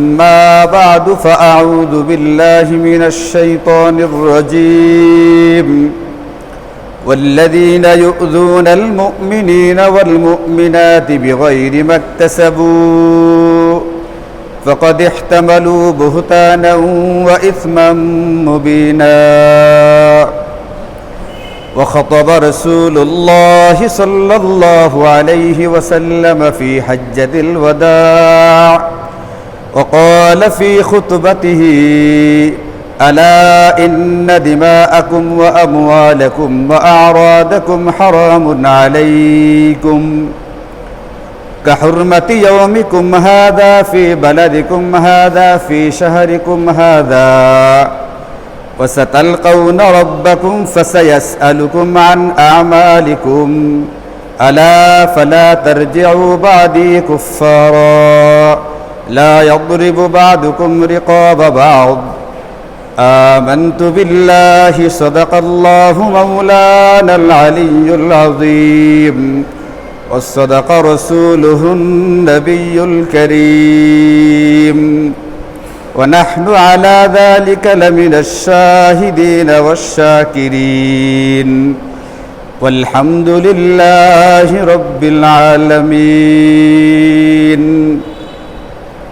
أما بعد فأعوذ بالله من الشيطان الرجيم. والذين يؤذون المؤمنين والمؤمنات بغير ما اكتسبوا فقد احتملوا بهتانا وإثما مبينا. وخطب رسول الله صلى الله عليه وسلم في حجة الوداع. وقال في خطبته ألا إن دماءكم وأموالكم وأعراضكم حرام عليكم. كحرمة يومكم هذا في بلدكم هذا في شهركم هذا وستلقون ربكم فسيسألكم عن أعمالكم. ألا فلا ترجعوا بعدي كفارا. لا يضرب بعضكم رقاب بعض. آمنت بالله صدق الله مولانا العلي العظيم. وصدق رسوله النبي الكريم. ونحن على ذلك لمن الشاهدين والشاكرين. والحمد لله رب العالمين.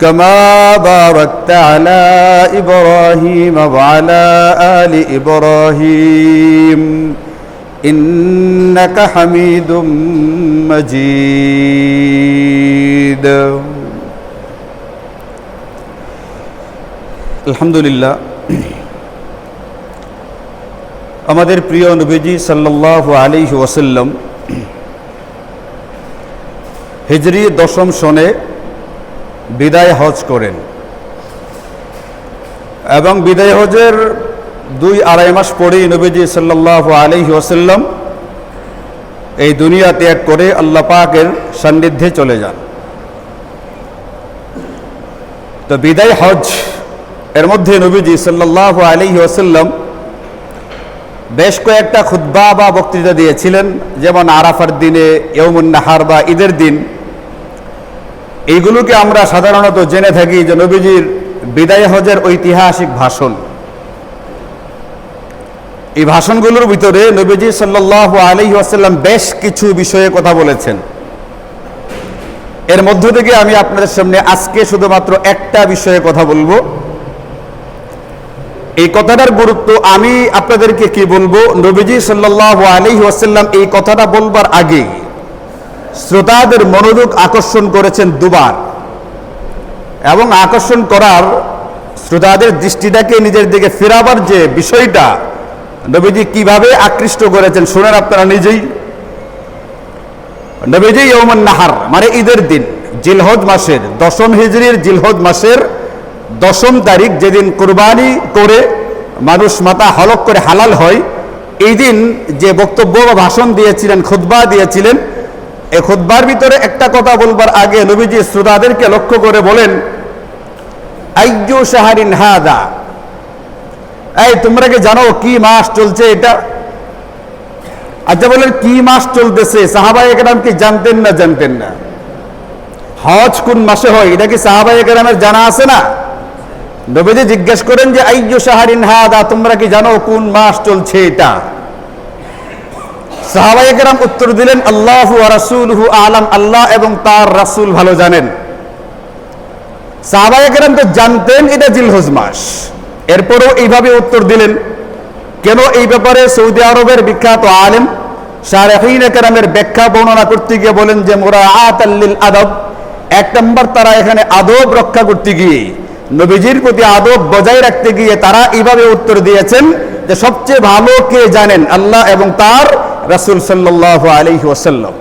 كما باركت على إبراهيم وعلى آل إبراهيم إنك حميد مجيد আলহামদুলিল্লাহ আমাদের প্রিয় নবীজি সাল্লাহ আলী ওয়াসাল্লাম হিজরি দশম সনে বিদায় হজ করেন। এবং বিদায় হজের দুই আড়াই মাস পরেই নবীজি সাল্লাহ আলী ওয়াসাল্লাম এই দুনিয়া ত্যাগ করে আল্লাহ পাকের সান্নিধ্যে চলে যান। তো বিদায় হজ এর মধ্যে নবীজি সাল্লাহ আলী ওসাল্লাম বেশ কয়েকটা খুদ্া বা বক্তৃতা দিয়েছিলেন, যেমন আরাফার দিনে ইয়মুন্নাহার বা ঈদের দিন। এইগুলোকে আমরা সাধারণত জেনে থাকি যে নবীজির বিদায় হজের ঐতিহাসিক ভাষণ। এই ভাষণগুলোর ভিতরে নবীজি সাল্লাহ আলী ওয়াসাল্লাম বেশ কিছু বিষয়ে কথা বলেছেন। এর মধ্য থেকে আমি আপনাদের সামনে আজকে শুধুমাত্র একটা বিষয়ে কথা বলব। এই কথাটার গুরুত্ব আমি আপনাদেরকে কি বলব? নবীজি সাল্লাহ আলী ওয়াসাল্লাম এই কথাটা বলবার আগে শ্রোতাদের মনোযোগ আকর্ষণ করেছেন দুবার। এবং আকর্ষণ করার শ্রোতাদের দৃষ্টিটাকে নিজের দিকে ফেরাবার যে বিষয়টা, নবীজি কীভাবে আকৃষ্ট করেছেন শুনেন আপনারা নিজেই। নবীজি ইয়মন নাহার মানে ঈদের দিন, জিলহজ মাসের, দশম হিজড়ির জিলহজ মাসের দশম তারিখ যেদিন কোরবানি করে মানুষ মাথা হলক করে হালাল হয়, এই দিন যে বক্তব্য বা ভাষণ দিয়েছিলেন খুদ্া দিয়েছিলেন এই খুদ্বার ভিতরে একটা কথা বলবার আগে নবীজি শ্রোতাদেরকে লক্ষ্য করে বলেন হাদা? এই, তোমরা কি জানো কি মাস চলছে এটা? আচ্ছা বলেন, কি মাস চলতেছে? সাহাবাই একরাম কি জানতেন না জানতেন না? হজ কোন মাসে হয়? এটা কি সাহাবাই একরামের জানা আছে না? নবীজি জিজ্ঞেস করেন যে আইজু শাহারিন হাদা? তোমরা কি জানো কোন মাস চলছে এটা? সাহাবাই একরাম উত্তর দিলেন, আল্লাহ রাসুলহু আলাম, আল্লাহ এবং তার রাসুল ভালো জানেন। সাহাবাই একরাম তো জানতেন এটা জিলহজ মাস। এরপরও এইভাবে উত্তর দিলেন, কেন এই ব্যাপারে সৌদি আরবের বিখ্যাত আলেম শাহরিন একরামের ব্যাখ্যা বর্ণনা করতে গিয়ে বলেন যে মোরা আতাল্লিল আদব, এক নম্বর তারা এখানে আদব রক্ষা করতে গিয়ে, নবীজির প্রতি আদব বজায় রাখতে গিয়ে তারা এইভাবে উত্তর দিয়েছেন যে, সবচেয়ে ভালো কে জানেন, আল্লাহ এবং তার রাসুল সাল্লাহ আলহি ওসাল্লাম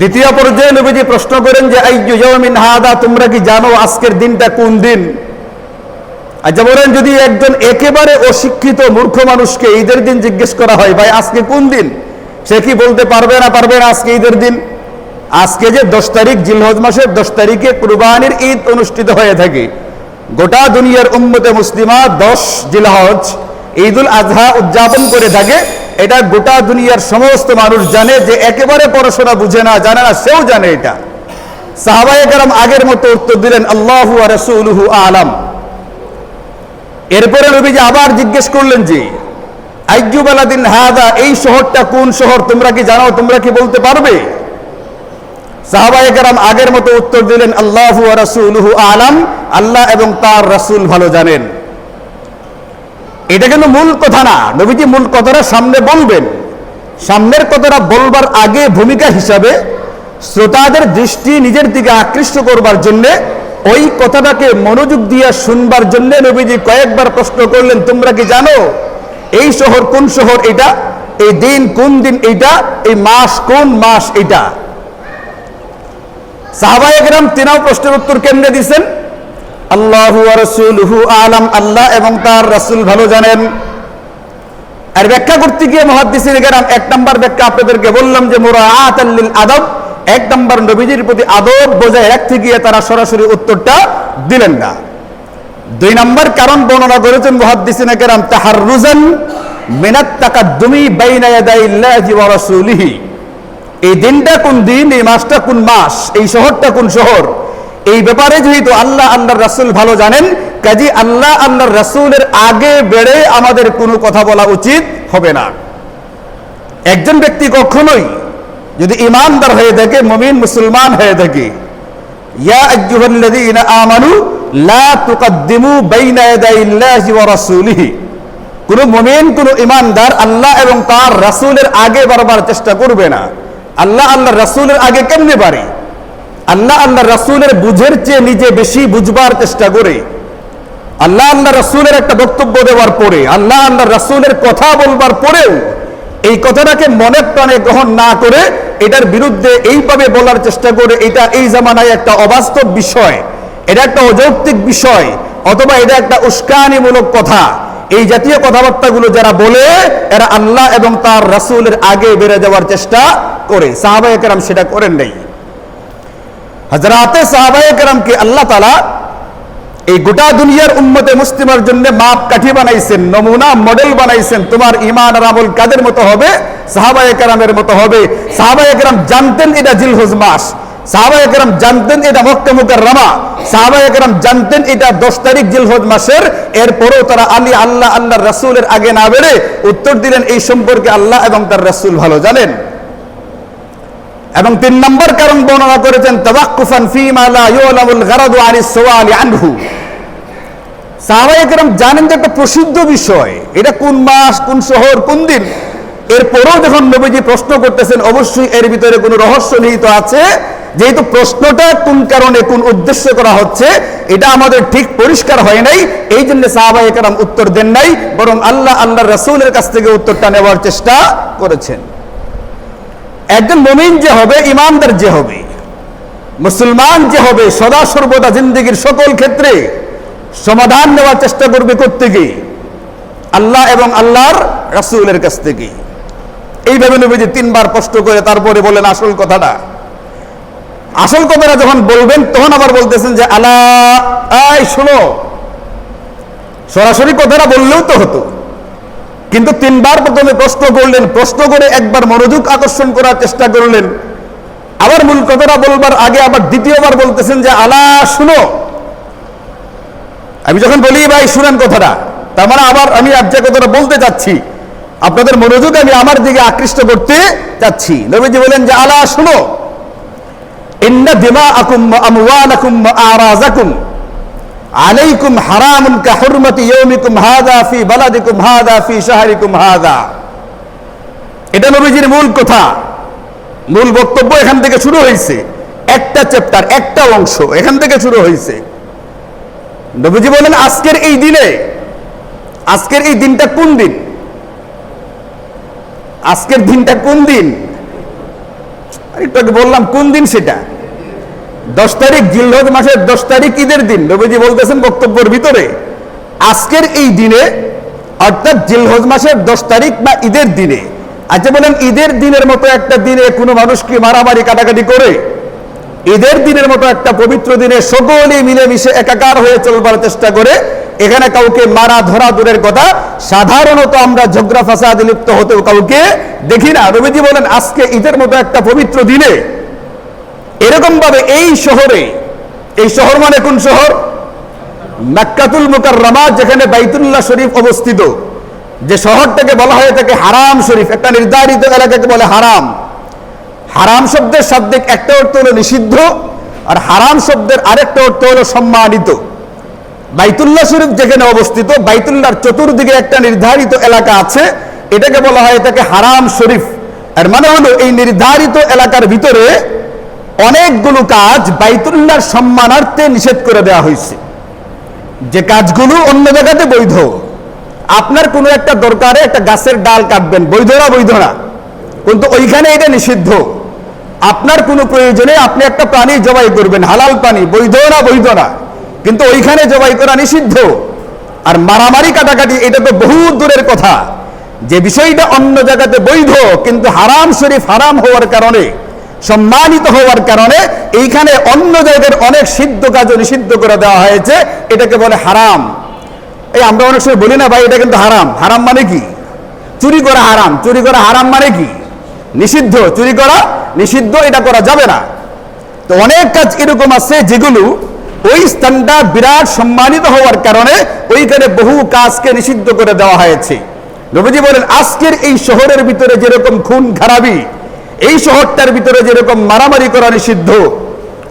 দ্বিতীয় পর্যায়ে নবীজি প্রশ্ন করেন যে, আইয়ু হাদা, তোমরা কি জানো আজকের দিনটা কোন দিন? আচ্ছা বলেন, যদি একজন একেবারে অশিক্ষিত মূর্খ মানুষকে ঈদের দিন জিজ্ঞেস করা হয়, ভাই, আজকে কোন দিন? সে কি বলতে পারবে না পারবে না আজকে ঈদের দিন? আজকে যে দশ তারিখ, জিলহজ মাসের দশ তারিখে কুরবানির ঈদ অনুষ্ঠিত হয়ে থাকে। গোটা দুনিয়ার উম্মতে মুসলিমা দশ জিলহজ ঈদুল আজহা উদযাপন করে থাকে। এটা গোটা দুনিয়ার সমস্ত মানুষ জানে যে একেবারে পড়াশোনা বুঝে না, জানে না, সেও জানে এটা। সাহাবায়ে কারাম আগের মতো উত্তর দিলেন, আল্লাহু রাসূলুহু আলাম। এরপরে নবীজি আবার জিজ্ঞেস করলেন যে আইজুব আলাদিন হাদা, এই শহরটা কোন শহর? তোমরা কি জানো? তোমরা কি বলতে পারবে? সাহাবায়ে কেরাম আগের মতো উত্তর দিলেন, আল্লাহু রাসূলুহু আলাম। আল্লাহ এবং তার রাসূল ভালো জানেন। এটা কিন্তু মূল কথা না। নবীজি মূল কথাটা সামনে বলবেন। সামনের কথাটা বলবার আগে ভূমিকা হিসাবে শ্রোতাদের দৃষ্টি নিজের দিকে আকৃষ্ট করবার জন্য, ওই কথাটাকে মনোযোগ দিয়ে শুনবার জন্য নবীজি কয়েকবার প্রশ্ন করলেন, তোমরা কি জানো এই শহর কোন শহর এটা? এই দিন কোন দিন এটা? এই মাস কোন মাস এটা? সাহাবায়করাম তিনাও প্রশ্নের উত্তর কেন্দ্রে দিছেন। আল্লাহু রসুলহু আলাম, আল্লাহ এবং তার রাসূল ভালো জানেন। আর ব্যাখ্যা করতে গিয়ে মহাদ্দিসিন কেরাম, এক নম্বর ব্যাখ্যা আপনাদেরকে বললাম যে মুরাআত লিল আদব, এক নম্বর নবীজির প্রতি আদব বজায় রাখতে গিয়ে তারা সরাসরি উত্তরটা দিলেন না। দুই নম্বর কারণ বর্ণনা করেছেন মুহাদ্দিসিন কেরাম মিনাত তাকাদ্দুমি বাইনা ইয়াদাইল্লাহি ওয়া রাসূলিহি। এই দিনটা কোন দিন, এই মাসটা কোন মাস, এই শহরটা কোন শহর? এই ব্যাপারে যেহেতু আল্লাহ আল্লাহর রাসূল ভালো জানেন, কাজী আল্লাহ আল্লাহর রাসূলের আগে বেড়ে আমাদের কোনো কথা বলা উচিত হবে না। একজন ব্যক্তি কখনোই যদি ইমানদার হয়ে থাকে, মমিন, মুসলমান হয়ে থাকে, ইয়া আইয়ুহাল্লাযীনা আমানু, লা তুকদ্দিমু বাইনা ইয়াদাইল্লাহি ওয়া রাসূলিহি। কোন মুমিন, কোন ইমানদার আল্লাহ এবং তার রাসূলের আগে বারবার চেষ্টা করবে না। আল্লাহ আল্লাহ রাসূলের আগে কেমনে পারে? আল্লাহ আল্লাহ রাসূলের বুঝের চেয়ে নিজে বেশি বুঝবার চেষ্টা করে। আল্লাহ আল্লাহ রাসূলের একটা বক্তব্য দেওয়ার পরে, আল্লাহ আল্লাহ রাসূলের কথা বলবার পরেও এই কথাটাকে মনে প্রাণে গ্রহণ না করে এটার বিরুদ্ধে এইভাবে বলার চেষ্টা করে, এটা এই জামানায় একটা অবাস্তব বিষয়, এটা একটা অযৌক্তিক বিষয়, অথবা এটা একটা উস্কানিমূলক কথা। এই জাতীয় কথাবার্তাগুলো যারা বলে, এরা আল্লাহ এবং তার রাসূলের আগে বেড়ে যাওয়ার চেষ্টা করে। সাহাবায়ে কেরাম সেটা করেন নাই। হজরাতে সাহাবায়ে কেরামকে আল্লাহ তালা এই গোটা দুনিয়ার উম্মতে মুসলিমের জন্য মাপ কাঠি বানাইছেন, নমুনা মডেল বানাইছেন। তোমার ইমান রামুল কাদের মতো হবে? সাহাবায়ে মতো হবে। সাহাবায়ে কেরাম জানতেন এটা জিলহজ মাস। সাহাবায়ে কেরাম জানতেন এটা মক্কা মুকাররমা। সাহাবায়ে কেরাম জানতেন এটা দশ তারিখ জিলহজ মাসের। এরপরেও তারা আলী আল্লাহ আল্লাহর রাসূলের আগে না বেড়ে উত্তর দিলেন, এই সম্পর্কে আল্লাহ এবং তার রাসূল ভালো জানেন। এবং তিন নম্বর কারণ বর্ণনা করেছেন, তাওয়াক্কুফান ফিমা লা ইউলামুল আনিস সুআলি আনহু। সাহাবায়ে কেরাম জানেন যে একটা প্রসিদ্ধ বিষয়, এটা কোন মাস, কোন শহর, কোন দিন? যখন নবীজি প্রশ্ন করতেছেন, অবশ্যই এর ভিতরে কোনো রহস্য নিহিত আছে। যেহেতু প্রশ্নটা কোন কারণে, কোন উদ্দেশ্য করা হচ্ছে, এটা আমাদের ঠিক পরিষ্কার হয় নাই। এই জন্য সাহাবায়ে কেরাম উত্তর দেন নাই, বরং আল্লাহ আল্লাহ রাসূলের কাছ থেকে উত্তরটা নেওয়ার চেষ্টা করেছেন। একজন মমিন যে হবে, ইমানদার যে হবে, মুসলমান যে হবে, সদা সর্বদা জিন্দগির সকল ক্ষেত্রে সমাধান নেওয়ার চেষ্টা করবে থেকে আল্লাহ এবং আল্লাহর রাসূলের কাছ থেকে। এইভাবে নবীজি তিনবার কষ্ট করে তারপরে বলেন আসল কথাটা। আসল কথাটা যখন বলবেন, তখন আবার বলতেছেন যে, আলা আই শোনো, সরাসরি কথাটা বললেও তো হতো। কিন্তু তিনবার প্রথমে প্রশ্ন করলেন, প্রশ্ন করে একবার মনোযোগ আকর্ষণ করার চেষ্টা করলেন। আবার মূল কথাটা বলবার আগে আবার দ্বিতীয়বার বলতেছেন যে, আলা, শুনো। আমি যখন বলি, ভাই, শুনেন কথাটা। তার মানে আবার আমি আজ যে কথাটা বলতে চাচ্ছি আপনাদের মনোযোগ আমি আমার দিকে আকৃষ্ট করতে চাচ্ছি নবীজি বলেন যে, আলা, শুনো। ইন্না দিমা আকুম আমওয়ালাকুম আরাজাকুম আলাইকুম হারামুন কা হুরমাতি ইয়াউমিকুম হাযা ফি বালাদিকুম হাযা ফি শাহরিকুম হাযা। এটা নবীজির মূল কথা, মূল বক্তব্য এখান থেকে শুরু হয়েছে একটা চ্যাপ্টার একটা অংশ এখান থেকে শুরু হয়েছে নবীজি বলেন, আজকের এই দিনে, আজকের এই দিনটা কোন দিন? আজকের দিনটা কোন দিন? একটু বললাম, কোন দিন সেটা? দশ তারিখ জিলহজ মাসের দশ তারিখ ঈদের দিন, নবীজি বলতেছেন বক্তব্যের ভিতরে, আজকের এই দিনে, অর্থাৎ জিলহজ মাসের দশ তারিখ বা ঈদের দিনে আচ্ছা বলেন ঈদের দিনের মতো একটা দিনে কোনো মানুষ কি মারামারি কাটাকাটি করে? ঈদের দিনের মতো একটা পবিত্র দিনে সকলে মিলেমিশে একাকার হয়ে চলবার চেষ্টা করে, এখানে কাউকে মারা ধরা দূরের কথা সাধারণত আমরা ঝগড়া ফাসাদে লিপ্ত হতেও কাউকে দেখি না। রবিজি বলেন, আজকে ঈদের মতো একটা পবিত্র দিনে এরকম ভাবে এই শহরে, এই শহর মানে কোন শহর? মাক্কাতুল মুকাররমা, যেখানে বাইতুল্লাহ শরীফ অবস্থিত। যে শহরটাকে বলা হয়ে থাকে হারাম শরীফ, একটা নির্ধারিত এলাকাকে বলে হারাম। হারাম শব্দের শাব্দিক একটা অর্থ হলো নিষিদ্ধ, আর হারাম শব্দের আরেকটা অর্থ হলো সম্মানিত। বাইতুল্লাহ শরীফ যেখানে অবস্থিত, বাইতুল্লাহর চতুর্দিকে একটা নির্ধারিত এলাকা আছে, এটাকে বলা হয় এটাকে হারাম শরীফ। এর মানে হলো এই নির্ধারিত এলাকার ভিতরে অনেকগুলো কাজ বাইতুল্লাহর সম্মানার্থে নিষেধ করে দেওয়া হয়েছে। যে কাজগুলো অন্য জায়গাতে বৈধ, আপনার কোনো একটা দরকারে একটা গাছের ডাল কাটবেন, বৈধ না বৈধ না। কিন্তু ওইখানে এটা নিষিদ্ধ। আপনার কোনো প্রয়োজনে আপনি একটা প্রাণী জবাই করবেন, হালাল প্রাণী বৈধ না বৈধ না। কিন্তু ওইখানে জবাই করা নিষিদ্ধ। আর মারামারি কাটাকাটি, এটা তো বহু দূরের কথা। যে বিষয়টা অন্য জায়গাতে বৈধ, কিন্তু হারাম শরীফ হারাম হওয়ার কারণে সম্মানিত হওয়ার কারণে এইখানে অন্য জায়গার অনেক সিদ্ধ কাজও নিষিদ্ধ করে দেওয়া হয়েছে। এটাকে বলে হারাম। এই আমরা অনেক সময় বলি না ভাই, এটা কিন্তু হারাম। হারাম মানে কি? চুরি করা হারাম। চুরি করা হারাম মানে কি? নিষিদ্ধ। চুরি করা নিষিদ্ধ, এটা করা যাবে না। তো অনেক কাজ এরকম আছে যেগুলো ওই স্থানটা বিরাট সম্মানিত হওয়ার কারণে ওইখানে বহু কাজকে নিষিদ্ধ করে দেওয়া হয়েছে। নবীজি বলেন, আজকের এই শহরের ভিতরে যেরকম খুন খারাপি এই শহরটার ভিতরে যেরকম মারামারি করা নিষিদ্ধ,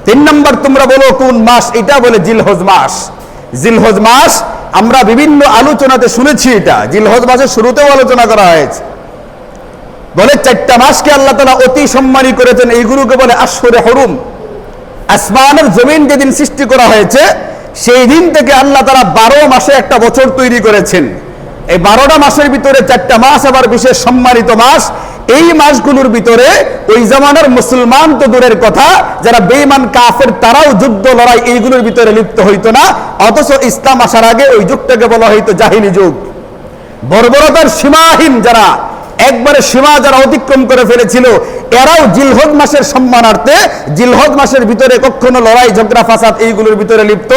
তিন নম্বর তোমরা বলো কোন মাস, এটা বলে জিলহজ মাস। জিলহজ মাস, আমরা বিভিন্ন আলোচনাতে শুনেছি এটা। জিলহজ মাসের শুরুতেও আলোচনা করা হয়েছে। বলে চারটা মাসকে আল্লাহ তালা অতি সম্মানী করেছেন এইগুলোকে বলে আশ্বরে হরুম। আসমানের জমিন যেদিন সৃষ্টি করা হয়েছে, সেই দিন থেকে আল্লাহ তারা বারো মাসে একটা বছর তৈরি করেছেন। এই বারোটা মাসের ভিতরে চারটা মাস আবার বিশেষ সম্মানিত মাস। এই মাসগুলোর ভিতরে ওই জামানার মুসলমান তো দূরের কথা, যারা বেইমান কাফের, তারাও যুদ্ধ, লড়াই এইগুলোর ভিতরে লিপ্ত হইতো না। অথচ ইসলাম আসার আগে ওই যুগটাকে বলা হইতো জাহিনী যুগ। বর্বরতার সীমাহীন যারা একবারে সীমা যারা অতিক্রম করে ফেলেছিল, এরাও জিলহদ মাসের সম্মানার্থে, জিলহদ মাসের ভিতরে কখনো লড়াই, ঝগড়া, ফাসাদ এইগুলোর ভিতরে লিপ্ত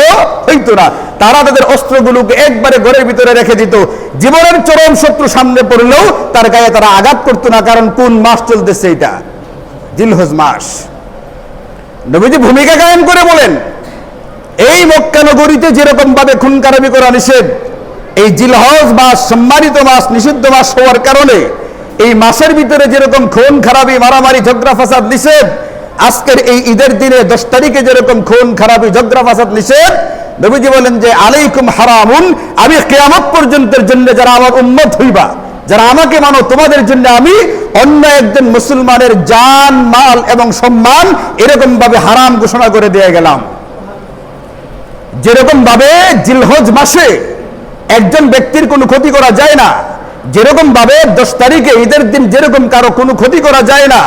হইতো না। তারা তাদের অস্ত্রগুলোকে একবারে ঘরের ভিতরে রেখে দিত। জীবনের চরম শত্রু সামনে পড়লেও তার গায়ে তারা আঘাত করতো না, কারণ কোন মাস চলতেছে এটা জিলহজ মাস। নবীজি ভূমিকা কায়েম করে বলেন, এই মক্কা নগরীতে যেরকম ভাবে খুন খারাপি করা নিষেধ, এই জিলহজ মাস সম্মানিত মাস, নিষিদ্ধ মাস হওয়ার কারণে এই মাসের ভিতরে যেরকম খুন, খারাপি, মারামারি, ঝগড়া, ফাসাদ, নিষেধ, আজকের এই ঈদের দিনে দশ তারিখে যেরকম খুন, খারাপি, ঝগড়া, ফাসাদ, নিষেধ, নবীজি বলেন যে, আলাইকুম হারামুন, আমি কেয়ামত পর্যন্তের জন্য যারা আমার উম্মত হইবা, যারা আমাকে মানো, তোমাদের জন্য আমি অন্য একজন মুসলমানের জান, মাল এবং সম্মান এরকম ভাবে হারাম ঘোষণা করে দিয়ে গেলাম। যেরকম ভাবে জিলহজ মাসে একজন ব্যক্তির কোনো ক্ষতি করা যায় না যেরকম ভাবে দশ তারিখে ঈদের দিন যেরকম কারও কোনো ক্ষতি করা যায় না,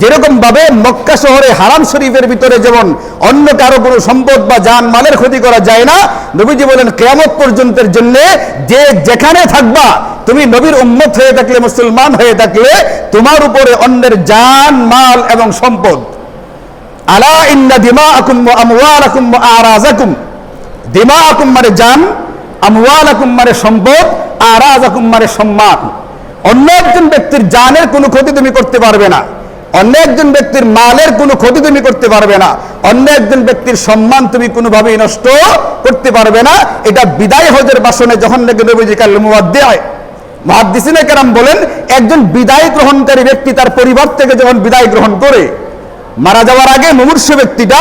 যেরকম ভাবে মক্কা শহরে হারাম শরীফের ভিতরে যেমন অন্য কারও কোনো সম্পদ বা যান মালের ক্ষতি করা যায় না, নবীজি বলেন, কেয়ামত পর্যন্তের জন্য যে যেখানে থাকবা, তুমি নবীর উম্মত হয়ে থাকলে, মুসলমান হয়ে থাকলে, তোমার উপরে অন্যের জান মাল এবং সম্পদ। আলা ইন্না দিমাআকুম ওয়া আমওয়ালাকুম ওয়া আরাযাকুম। দিমাআকুম মানে জান আমওয়ালাকুম মানে সম্পদ আরাযাকুম মানে সম্মান। অন্য একজন ব্যক্তির জানের কোনো ক্ষতি তুমি করতে পারবে না। অন্য একজন ব্যক্তির মালের কোনো ক্ষতি তুমি করতে পারবে না। অন্য একজন ব্যক্তির সম্মান তুমি কোনোভাবেই নষ্ট করতে পারবে না। এটা বিদায় হজের বাসনে যখন কেরাম বলেন, একজন বিদায় গ্রহণকারী ব্যক্তি তার পরিবার থেকে যখন বিদায় গ্রহণ করে, মারা যাওয়ার আগে মুমূর্ষ ব্যক্তিটা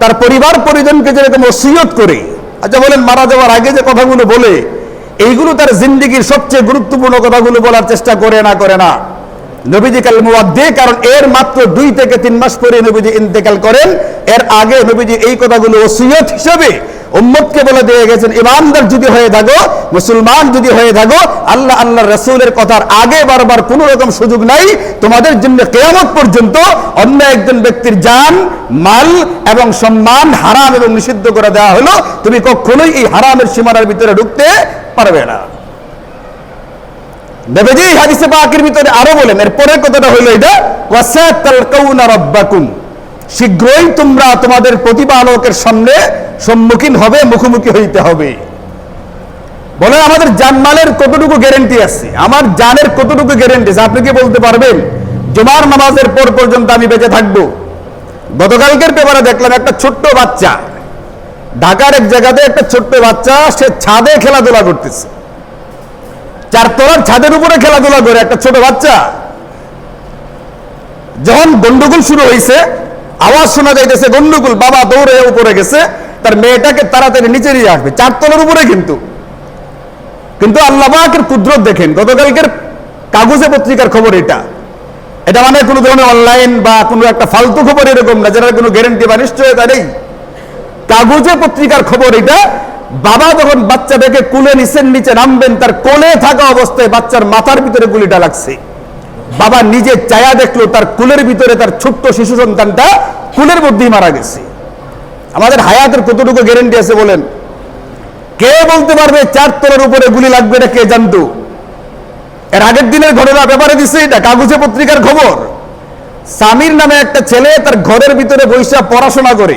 তার পরিবার পরিজনকে যেরকম ওসিয়ত করে আচ্ছা বলেন মারা যাওয়ার আগে যে কথাগুলো বলে এইগুলো তার জিন্দিগির সবচেয়ে গুরুত্বপূর্ণ কথাগুলো বলার চেষ্টা করে না করে না। নবীজি কাল মুয়াদ্দে কারণ এর মাত্র দুই থেকে তিন মাস পরে নবীজি ইন্তেকাল করেন। এর আগে নবীজি এই কথাগুলো ওসিয়ত হিসেবে উম্মতকে বলে দিয়ে গেছেন, ইমানদার যদি হয়ে থাকো, মুসলমান যদি হয়ে থাকো, আল্লাহ আল্লাহ রসুলের কথার আগে বারবার কোনো রকম সুযোগ নাই। তোমাদের জন্য কেয়ামত পর্যন্ত অন্য একজন ব্যক্তির জান, মাল এবং সম্মান হারাম এবং নিষিদ্ধ করে দেওয়া হলো। তুমি কখনোই এই হারামের সীমানার ভিতরে ঢুকতে পারবে না। হাদিসে পাকের ভিতরে আরও বলেন কথাটা হলো এটা রাব্বাকুম। শীঘ্রই তোমরা তোমাদের প্রতিপালকের সামনে সম্মুখীন হবে, মুখোমুখি হইতে হবে। বলে আমাদের জানমালের কতটুকু গ্যারেন্টি আছে? আমার জানের কতটুকু গ্যারেন্টি আছে? আপনি কি বলতে পারবেন? জুমার নামাজের পর পর্যন্ত আমি বেঁচে থাকব। গতকালকের পেপারে দেখলাম একটা ছোট্ট বাচ্চা। ঢাকার এক জায়গাতে একটা ছোট্ট বাচ্চা, সে ছাদে খেলাধুলা করতেছে। চারতলার ছাদের উপরে খেলাধুলা করে একটা ছোট বাচ্চা। যখন গন্ডগোল শুরু হয়েছে আওয়াজ শোনা যাইতেছে, গন্ডগোল, বাবা দৌড়ে উপরে গেছে, তার মেয়েটাকে তাড়াতাড়ি নিচে নিয়ে আসবে। চারতলার উপরে কিন্তু। কিন্তু আল্লাহের কুদরত দেখেন, গতকালকের কাগজে পত্রিকার খবর এটা। এটা মানে কোনো ধরনের অনলাইন বা কোনো একটা ফালতু খবর এরকম না, যেটার কোনো গ্যারেন্টি বা নিশ্চয়তা নেই। কাগজে পত্রিকার খবর এটা বাবা যখন বাচ্চাটাকে কুলে নিচের নিচে নামবেন, তার কোলে থাকা অবস্থায় বাচ্চার মাথার ভিতরে গুলিটা লাগছে। বাবা নিজে চায়া দেখল, তার কুলের ভিতরে তার ছোট্ট শিশু সন্তানটা কুলের মধ্যেই মারা গেছে। আমাদের হায়াতের কতটুকু গ্যারেন্টি আছে বলেন? কে বলতে পারবে চার তলার উপরে গুলি লাগবে এটা কে জানতো? এর আগের দিনের ঘটনা ব্যাপারে দিছে, এটা কাগজে পত্রিকার খবর। সামির নামে একটা ছেলে তার ঘরের ভিতরে বৈশা পড়াশোনা করে।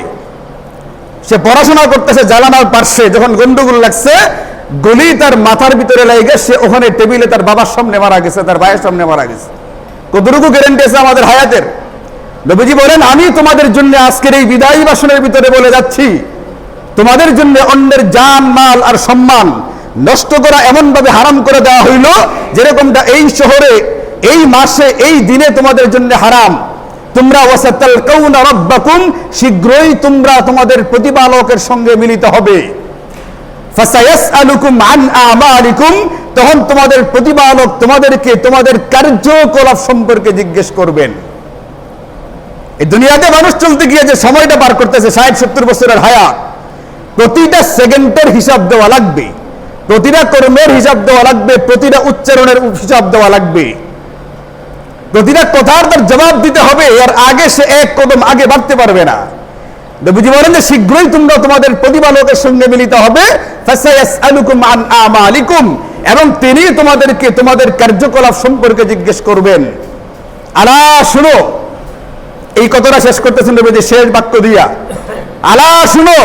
সে পড়াশোনা করতেছে জ্বালানার পার্শ্বে, যখন গন্ডগোল লাগছে, গলি তার মাথার ভিতরে লাগে সে ওখানে টেবিলে তার বাবার সামনে মারা গেছে, তার ভাইয়ের সামনে মারা গেছে। কতটুকু গ্যারেন্টি আছে আমাদের হায়াতের? নবীজি বলেন, আমি তোমাদের জন্য আজকের এই বিদায়ী ভাষণের ভিতরে বলে যাচ্ছি, তোমাদের জন্য অন্যের জান, মাল আর সম্মান নষ্ট করা এমন ভাবে হারাম করে দেওয়া হইল, যেরকমটা এই শহরে, এই মাসে, এই দিনে তোমাদের জন্য হারাম। তোমরা ওয়াসাতালকাউনা রাব্বাকুম, শীঘ্রই তোমরা তোমাদের প্রতিপালকের সঙ্গে মিলিত হবে। ফাসায়াসআলুকুম আন আমালিকুম, তখন তোমাদের প্রতিপালক তোমাদেরকে তোমাদের কার্যকলাপ সম্পর্কে জিজ্ঞেস করবেন। এই দুনিয়াতে মানুষ চলতে গিয়ে যে সময়টা পার করতেছে, ষাট, সত্তর বছরের হায়াত, প্রতিটা সেকেন্ডের হিসাব দেওয়া লাগবে। প্রতিটা কর্মের হিসাব দেওয়া লাগবে, প্রতিটা উচ্চারণের হিসাব দেওয়া লাগবে। প্রতিটা কথার তার জবাব দিতে হবে, এর আগে সে এক কদম আগে বাড়তে পারবে না। বুঝি বলেন যে শীঘ্রই তোমরা তোমাদের প্রতিপালকের সঙ্গে মিলিত হবে। এবং তিনি তোমাদেরকে তোমাদের কার্যকলাপ সম্পর্কে জিজ্ঞেস করবেন। আলা, শুনো, এই কথাটা শেষ করতেছেন নবীজি, শেষ বাক্য দিয়া। আলা, শুনো,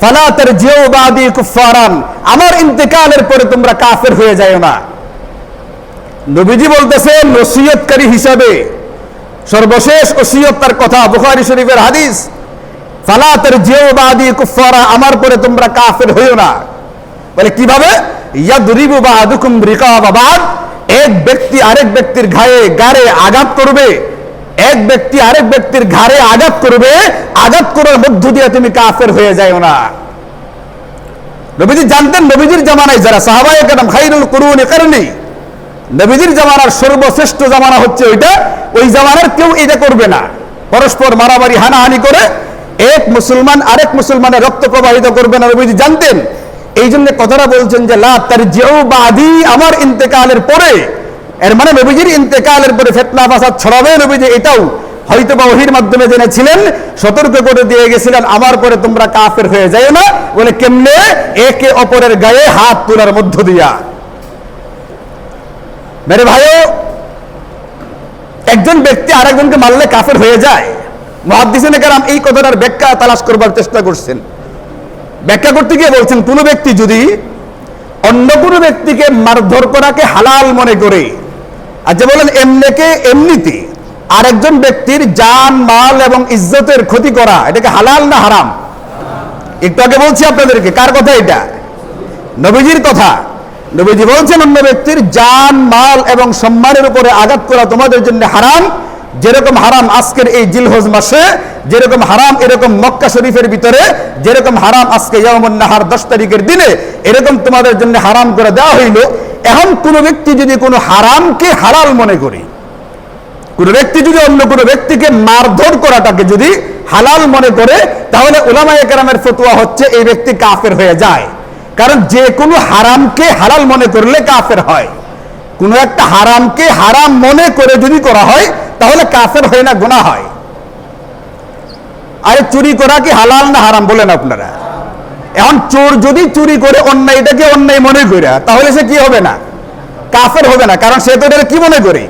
ফালা তারজিউ বাদি কুফারান আমার ইন্তেকালের পরে তোমরা কাফের হয়ে যাও না। নবীজি বলতেছেন নসিয়তকারী হিসাবে সর্বশেষ ওসিয়ত তার কথা, বুখারি শরীফের হাদিস ফালাতের জিও বাদি কুফারা আমার পরে তোমরা কাফের হইও না। বলে কীভাবে? বাদুকুম রিকাবা বাদ এক ব্যক্তি আরেক ব্যক্তির ঘায়ে গাড়ে আঘাত করবে। এক ব্যক্তি আরেক ব্যক্তির ঘাড়ে আঘাত করবে, আঘাত করার মধ্য দিয়ে তুমি কাফের হয়ে যাও না। নবীজি জানতেন, নবীজির জামানায় যারা সাহাবায়ে কেরাম খাইরুল কুরুন কারণে নবীজির জামানার সর্বশ্রেষ্ঠ জামানা হচ্ছে ওইটা। ওই জামানার কেউ এটা করবে না। পরস্পর মারামারি, হানাহানি করে এক মুসলমান আরেক মুসলমানের রক্ত প্রবাহিত করবে না। নবীজি জানতেন। এই জন্য কথাটা বলছেন যে, লা তার যেও বাদি আমার ইন্তেকালের পরে। এর মানে নবীজির ইন্তেকালের পরে ফেতনা, ফাসাদ ছড়াবে। নবীজি এটাও হয়তো বা ওহির মাধ্যমে জেনেছিলেন, সতর্ক করে দিয়ে গেছিলেন, আমার পরে তোমরা কাফের হয়ে যায় না। বলে, কেমনে? একে অপরের গায়ে হাত তোলার মধ্য দিয়া। মেরে ভাইও, একজন ব্যক্তি আরেকজনকে মারলে কাফের হয়ে যায়। মহাদিসেন কারাম এই কথাটার ব্যাখ্যা তালাশ করবার চেষ্টা করছেন। ব্যাখ্যা করতে গিয়ে বলছেন, কোনো ব্যক্তি যদি অন্য কোনো ব্যক্তিকে মারধর করাকে হালাল মনে করে, আর যে বলেন এমনিকে এমনিতে আরেকজন ব্যক্তির জান, মাল এবং ইজ্জতের ক্ষতি করা, এটাকে হালাল না হারাম? একটু আগে বলছি আপনাদেরকে, কার কথা এটা? নবীজির কথা। নবীজি বলছেন, অন্য ব্যক্তির জান, মাল এবং সম্মানের উপরে আঘাত করা তোমাদের জন্য হারাম। যেরকম হারাম আজকের এই জিলহজ মাসে, যেরকম হারাম এরকম মক্কা শরীফের ভিতরে, যেরকম হারাম আজকে ইয়ামুন নাহার দশ তারিখের দিনে, এরকম তোমাদের জন্য হারাম করে দেওয়া হইল। এখন কোনো ব্যক্তি যদি কোনো হারামকে হালাল মনে করে, কোন ব্যক্তি যদি অন্য কোনো ব্যক্তিকে মারধর করাটাকে যদি হালাল মনে করে, তাহলে ওলামা একরামের ফতুয়া হচ্ছে এই ব্যক্তি কাফের হয়ে যায়। কারণ যে কোনো হারামকে হালাল মনে করলে কাফের হয়। কোনো একটা হারামকে হারাম মনে করে যদি করা হয়, তাহলে কাফের হয় না গোনা হয়। আরে চুরি করা কি হালাল না হারাম বলেন আপনারা? এখন চোর যদি চুরি করে অন্যায়টাকে অন্যায় মনে করে, তাহলে সে কি হবে না? কাফের হবে না, কারণ সে তো এটা কি মনে করে?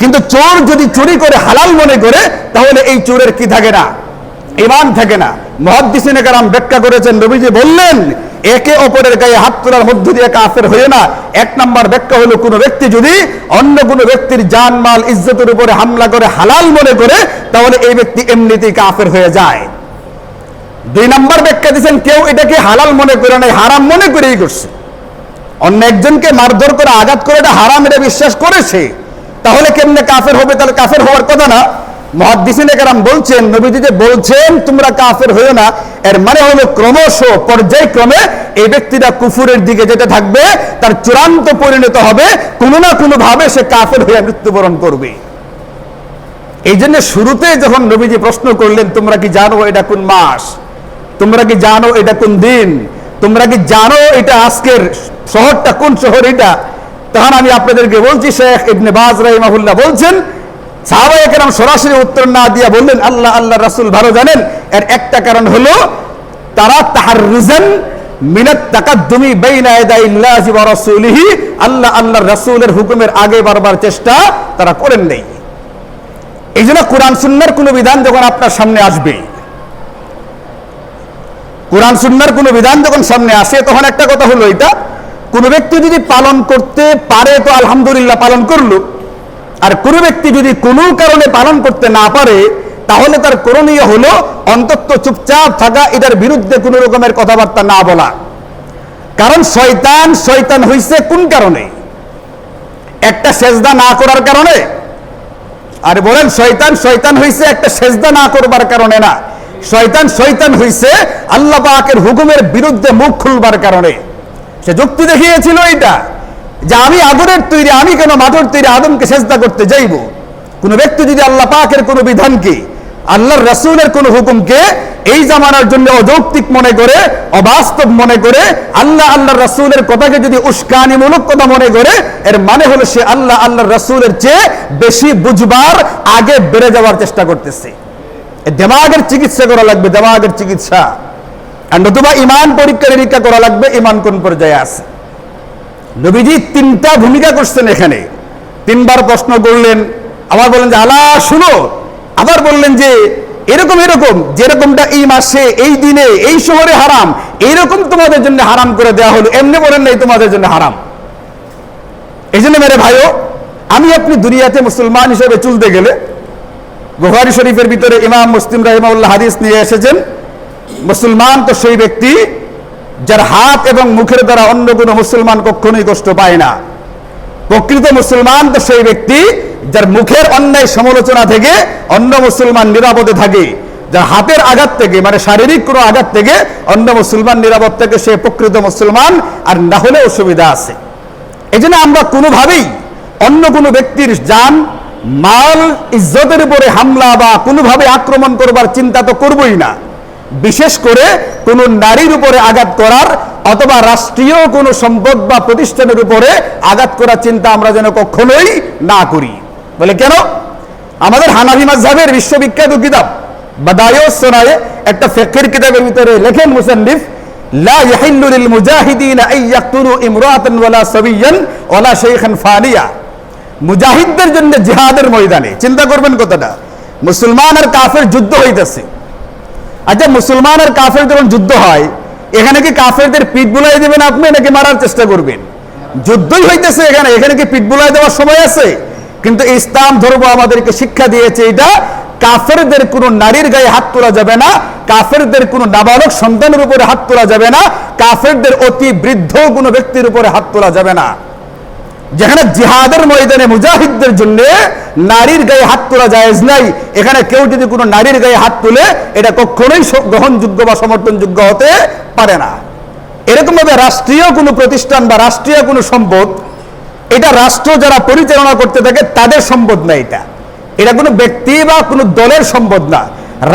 কিন্তু চোর যদি চুরি করে হালাল মনে করে, তাহলে এই চোরের কি থাকে না? ইমান থাকে না। মহাদ্দিসিনে কারাম ব্যাখ্যা করেছেন, নবীজি বললেন, একে অপরের গায়ে হাত তোলার মধ্য দিয়ে কাফের হয়ে না। এক নাম্বার ব্যাখ্যা হলো, কোনো ব্যক্তি যদি অন্য কোনো ব্যক্তির জান, মাল, ইজ্জতের উপরে হামলা করে, হালাল মনে করে, তাহলে এই ব্যক্তি এমনিতেই কাফের হয়ে যায়। দুই নাম্বার ব্যাখ্যা দিচ্ছেন কেউ এটাকে হালাল মনে করে নাই, হারাম মনে করেই করছে। অন্য একজনকে মারধর করে, আঘাত করে, এটা হারাম, এটা বিশ্বাস করেছে। তাহলে কেমনে কাফের হবে? তাহলে কাফের হওয়ার কথা না। বলছেন বলছেন, তোমরা কাফের না। এর মানে হলো ক্রমশ পর্যায়ক্রমে এই ব্যক্তিটা কুফুরের দিকে যেতে থাকবে, তার চূড়ান্ত পরিণত হবে, কোনো না কোনো ভাবে সে কাফের হয়ে মৃত্যুবরণ করবে। এই জন্য শুরুতে যখন নবীজি প্রশ্ন করলেন, তোমরা কি জানো এটা কোন মাস? তোমরা কি জানো এটা কোন দিন? তোমরা কি জানো এটা আজকের শহরটা কোন শহর এটা? তখন আমি আপনাদেরকে বলছি, শেখ ইবনে বাজ রাহিমাহুল্লাহ বলছেন সাহাবায়ে কেরাম সরাসরি উত্তর না দিয়া বললেন, আল্লাহ আল্লাহ, রাসূল ভালো জানেন। এর একটা কারণ হলো, তারা তাহার রিজন মিনাত তাকাদ্দুমি বাইনা ইয়াদাইল্লাহি ওয়া রাসূলিহি, আল্লাহ, আল্লাহর রাসূলের হুকুমের আগে বারবার চেষ্টা তারা করেন নাই। এই জন্য কোরআন সুন্নার কোনো বিধান যখন আপনার সামনে আসবে, কোরআন সুন্নার কোনো বিধান যখন সামনে আসে, তখন একটা কথা হলো এটা, কোনো ব্যক্তি যদি পালন করতে পারে তো আলহামদুলিল্লাহ পালন করল। আর কোনো ব্যক্তি যদি কোনো কারণে পালন করতে না পারে, তাহলে তার করণীয় হলো অন্তত চুপচাপ থাকা, এটার বিরুদ্ধে কোনো রকমের কথাবার্তা না বলা। কারণ শয়তান শয়তান হইছে কোন কারণে? একটা সেজদা না করার কারণে? আর বলেন, শয়তান শয়তান হইছে একটা সেজদা না করবার কারণে না। শয়তান শয়তান হইছে আল্লাহ পাকের হুকুমের বিরুদ্ধে মুখ খুলবার কারণে। সে যুক্তি দেখিয়েছিল এটা যে আমি আগুনের তৈরি, আমি কেন মাটির তৈরি আদমকে সেজদা করতে যাইব? কোন ব্যক্তি যদি আল্লাহ পাকের কোনো বিধানকে, আল্লাহর রাসূলের কোন হুকুমকে এই জামানার জন্য অযৌক্তিক মনে করে, অবাস্তব মনে করে, আল্লাহ আল্লাহর রাসূলের কথাকে যদি উস্কানিমূলক কথা মনে করে, এর মানে হলো সে আল্লাহ আল্লাহর রাসূলের চেয়ে বেশি বুঝবার, আগে বেড়ে যাওয়ার চেষ্টা করতেছে। দেমাগের চিকিৎসা করা লাগবে, দেমাগের চিকিৎসা। নতুবা ইমান পরীক্ষা নিরীক্ষা করা লাগবে, ইমান কোন পর্যায়ে আছে? নবীজি তিনটা ভূমিকা করছেন এখানে। তিনবার প্রশ্ন করলেন, আবার বললেন যে আলা শুনো। আবার বললেন যে, এরকম এরকম, যেরকমটা এই মাসে, এই দিনে, এই শহরে হারাম এইরকম তোমাদের জন্য হারাম করে দেওয়া হলো, এমনি বলেন নাই, তোমাদের জন্য হারাম। এই জন্য মেরে ভাইও, আমি আপনি দুনিয়াতে মুসলমান হিসেবে চলতে গেলে বুহারি শরীফের ভিতরে ইমাম মুসলিম রাহিমাউল্লাহ হাদিস নিয়ে এসেছেন, মুসলমান তো সেই ব্যক্তি যার হাত এবং মুখের দ্বারা অন্য কোনো মুসলমান কখনোই কষ্ট পায় না। প্রকৃত মুসলমান তো সেই ব্যক্তি যার মুখের অন্যায় সমালোচনা থেকে অন্য মুসলমান নিরাপদে থাকে। যার হাতের আঘাত থেকে মানে শারীরিক কোনো আঘাত থেকে অন্য মুসলমান নিরাপদ থেকে, সে প্রকৃত মুসলমান আর না হলে অসুবিধা আছে। এই আমরা কোনোভাবেই অন্য কোনো ব্যক্তির যান মাল, ইজ্জতের উপরে হামলা বা কোনোভাবে আক্রমণ করবার চিন্তা তো করবই না। বিশেষ করে কোনো নারীর উপরে আঘাত করার অথবা রাষ্ট্রীয় কোনো সম্পদ বা প্রতিষ্ঠানের উপরে আঘাত করার চিন্তা আমরা যেন কখনোই না করি। বলে কেন? আমাদের হানাফি মাযহাবের বিশ্ববিখ্যাত কিতাব একটা ফিকহের কিতাবের ভিতরে লেখেন মুসান্নিফ লা ইয়াহিল্লু লিল মুজাহিদিন আন ইয়াকতুলু ইমরাতান ওয়ালা সাবিয়ান ওয়ালা শাইখান ফানিয়া। মুজাহিদদের জন্য জিহাদের ময়দানে, চিন্তা করবেন কতটা মুসলমান আর কাফের যুদ্ধ হইতেছে। আচ্ছা মুসলমান আর কাফের যখন যুদ্ধ হয়, এখানে কি কাফেরদের পিঠ বুলাই দেবেন আপনি নাকি মারার চেষ্টা করবেন? যুদ্ধই হইতেছে এখানে এখানে কি পিঠ বুলাই দেওয়ার সময় আছে? কিন্তু ইসলাম ধর্ম আমাদেরকে শিক্ষা দিয়েছে এটা, কাফেরদের কোনো নারীর গায়ে হাত তোলা যাবে না, কাফেরদের কোনো নাবালক সন্তানের উপরে হাত তোলা যাবে না, কাফেরদের অতি বৃদ্ধ কোনো ব্যক্তির উপরে হাত তোলা যাবে না। যেখানে জিহাদের ময়দানে মুজাহিদদের জন্য নারীর গায়ে হাত তোলা জায়েজ নাই, এখানে কেউ যদি কোনো নারীর গায়ে হাত তুলে, এটা কখনোই গ্রহণযোগ্য বা সমর্থনযোগ্য হতে পারে না। এরকম ভাবে রাষ্ট্রীয় কোনো প্রতিষ্ঠান বা রাষ্ট্রীয় কোনো সম্পদ, এটা রাষ্ট্র যারা পরিচালনা করতে থাকে, তাদের সম্পদ না এটা। এটা কোনো ব্যক্তি বা কোনো দলের সম্পদ না।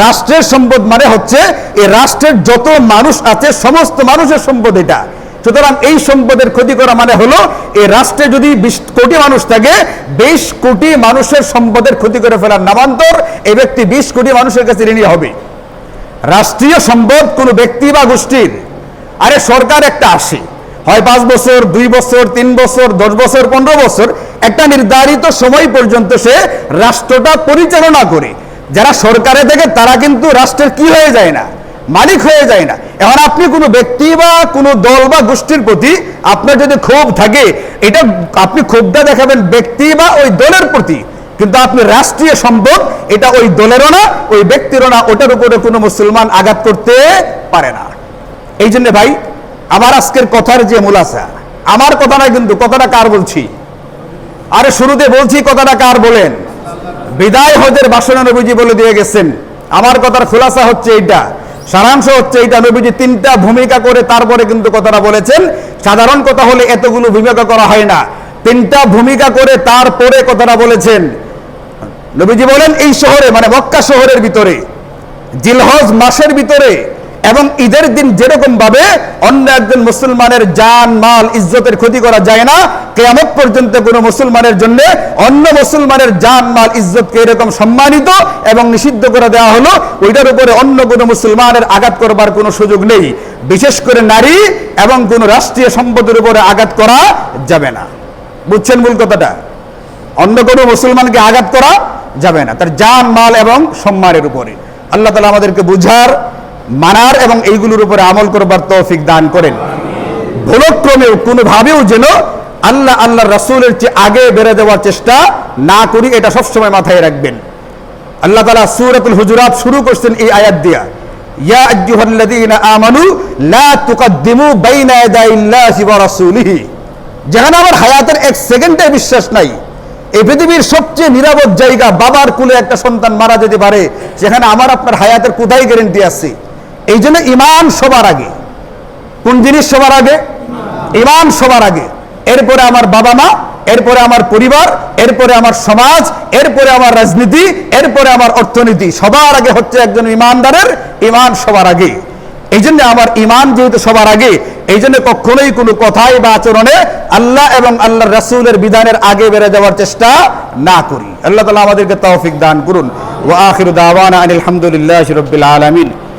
রাষ্ট্রের সম্পদ মানে হচ্ছে, এই রাষ্ট্রের যত মানুষ আছে, সমস্ত মানুষের সম্পদ এটা। সুতরাং এই সম্পদের ক্ষতি করা মানে হলো, এই রাষ্ট্রে যদি বিশ কোটি মানুষ থাকে, বিশ কোটি মানুষের সম্পদের ক্ষতি করে ফেলার নামান্তর এই ব্যক্তি বিশ কোটি মানুষের কাছে ঋণী হবে। রাষ্ট্রীয় সম্পদ কোনো ব্যক্তি বা গোষ্ঠীর, আরে সরকার একটা আসে, হয় পাঁচ বছর, দুই বছর, তিন বছর, দশ বছর, পনেরো বছর, একটা নির্ধারিত সময় পর্যন্ত সে রাষ্ট্রটা পরিচালনা করে। যারা সরকারে থাকে, তারা কিন্তু রাষ্ট্রের কি হয়ে যায় না। মালিক হয়ে যায় না। এখন আপনি কোনো ব্যক্তি বা কোনো দল বা গোষ্ঠীর প্রতি আপনার যদি ক্ষোভ থাকে, এটা আপনি ক্ষোভটা দেখাবেন ব্যক্তি বা ওই দলের প্রতি। কিন্তু আপনি রাষ্ট্রীয় সম্পদ, এটা ওই দলেরও না, ওই ব্যক্তিরও না, ওটার উপরে কোনো মুসলমান আঘাত করতে পারে না। এই জন্য ভাই, আমার আজকের কথার যে মূলাসা, আমার কথা না কিন্তু কথাটা কার বলছি? আরে শুরুতে বলছি কথাটা কার বলেন? বিদায় হজের বাসনা নবীজি বলে দিয়ে গেছেন। আমার কথার খোলাসা হচ্ছে এইটা সারাংশ হচ্ছে এইটা নবীজি তিনটা ভূমিকা করে তারপরে কিন্তু কথাটা বলেছেন। সাধারণ কথা হলে এতগুলো ভূমিকা করা হয় না। তিনটা ভূমিকা করে তারপরে কথাটা বলেছেন। নবীজি বলেন এই শহরে মানে মক্কা শহরের ভিতরে, জিলহজ মাসের ভিতরে এবং ঈদের দিন যেরকম ভাবে অন্য একজন মুসলমানের জান, মাল, ইজ্জতের ক্ষতি করা যায় না, কেয়ামত পর্যন্ত কোনো মুসলমানের জন্য অন্য মুসলমানের জান, মাল, ইজ্জতকে এরকম সম্মানিত এবং নিষিদ্ধ করে দেওয়া হলো, ওইটার উপরে অন্য কোনো মুসলমানের আঘাত করবার কোনো সুযোগ নেই। বিশেষ করে নারী এবং কোনো রাষ্ট্রীয় সম্পদের উপরে আঘাত করা যাবে না। বুঝছেন মূল কথাটা? অন্য কোনো মুসলমানকে আঘাত করা যাবে না, তার জান, মাল এবং সম্মানের উপরে। আল্লাহ তালা আমাদেরকে বুঝার মানার এবং এইগুলোর উপরে আমল করবার তৌফিক দান করেন। ভুলক্রমেও কোনোভাবেও যেন আল্লাহ আল্লাহ রাসূলের চেয়ে আগে বেড়ে দেওয়ার চেষ্টা না করি, এটা সবসময় মাথায় রাখবেন। আল্লাহ তালা সূরাতুল হুজুরাত শুরু করছেন এই আয়াত দিয়া। ইয়া আইয়ুহাল্লাযীনা আমানু লা তুকদ্দিমু বাইনা যেখানে আমার হায়াতের এক সেকেন্ডের বিশ্বাস নাই। এই পৃথিবীর সবচেয়ে নিরাপদ জায়গা বাবার কুলে একটা সন্তান মারা যেতে পারে সেখানে আমার আপনার হায়াতের কোথায় গ্যারেন্টি আছে? এই জন্য ইমান সবার আগে। কোন জিনিস সবার আগে? ইমান সবার আগে। এরপরে আমার বাবা মা, এরপরে আমার পরিবার, এরপরে আমার সমাজ, এরপরে আমার রাজনীতি, এরপরে আমার অর্থনীতি। সবার আগে হচ্ছে একজন ইমানদারের ইমান সবার আগে। এই জন্য আমার ইমান যেহেতু সবার আগে এই জন্য কখনোই কোনো কথাই বা আচরণে আল্লাহ এবং আল্লাহ রাসূলের বিধানের আগে বেড়ে যাওয়ার চেষ্টা না করি। আল্লাহ তালা আমাদেরকে তৌফিক দান করুন। ওয়া আখিরু দাওয়ানা আনিল হামদুলিল্লাহি রাব্বিল আলামিন।